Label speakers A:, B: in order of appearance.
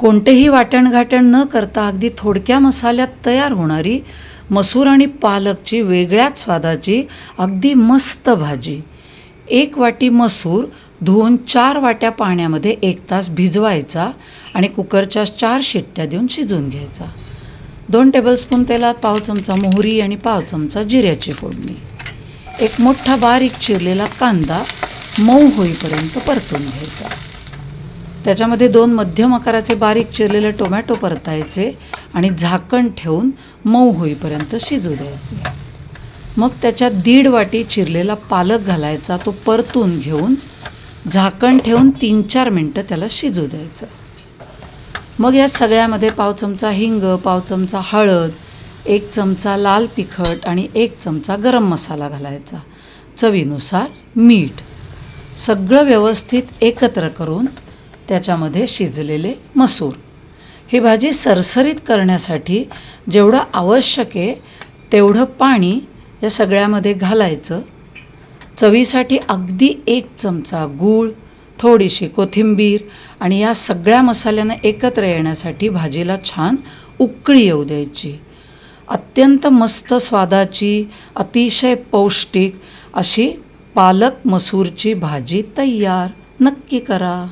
A: कोणतेही वाटणघाटण न करता अगदी थोडक्या मसाल्यात तयार होणारी मसूर आणि पालकची वेगळ्याच स्वादाची अगदी मस्त भाजी. एक वाटी मसूर धुवून चार वाट्या पाण्यामध्ये एक तास भिजवायचा आणि कुकरच्या चार शिट्ट्या देऊन शिजवून घ्यायचा. दोन टेबलस्पून तेलात पाव चमचा मोहरी आणि पाव चमचा जिऱ्याची फोडणी. एक मोठा बारीक चिरलेला कांदा मऊ होईपर्यंत परतून घ्यायचा. त्याच्यामध्ये दोन मध्यम आकाराचे बारीक चिरलेले टोमॅटो परतायचे आणि झाकण ठेवून मऊ होईपर्यंत शिजू द्यायचे. मग त्याच्यात दीड वाटी चिरलेला पालक घालायचा तो परतून घेऊन झाकण ठेवून तीन चार मिनटं त्याला शिजू द्यायचं. मग या सगळ्यामध्ये पाव चमचा हिंग पाव चमचा हळद एक चमचा लाल तिखट आणि एक चमचा गरम मसाला घालायचा. चवीनुसार मीठ. सगळं व्यवस्थित एकत्र करून त्याच्यामध्ये शिजलेले मसूर. ही भाजी सरसरीत करण्यासाठी जेवढं आवश्यक आहे तेवढं पाणी या सगळ्यामध्ये घालायचं. चवीसाठी अगदी एक चमचा गूळ थोडीशी कोथिंबीर आणि या सगळ्या मसाल्यांना एकत्र येण्यासाठी भाजीला छान उकळी येऊ द्यायची. अत्यंत मस्त स्वादाची अतिशय पौष्टिक अशी पालक मसूरची भाजी तयार. नक्की करा.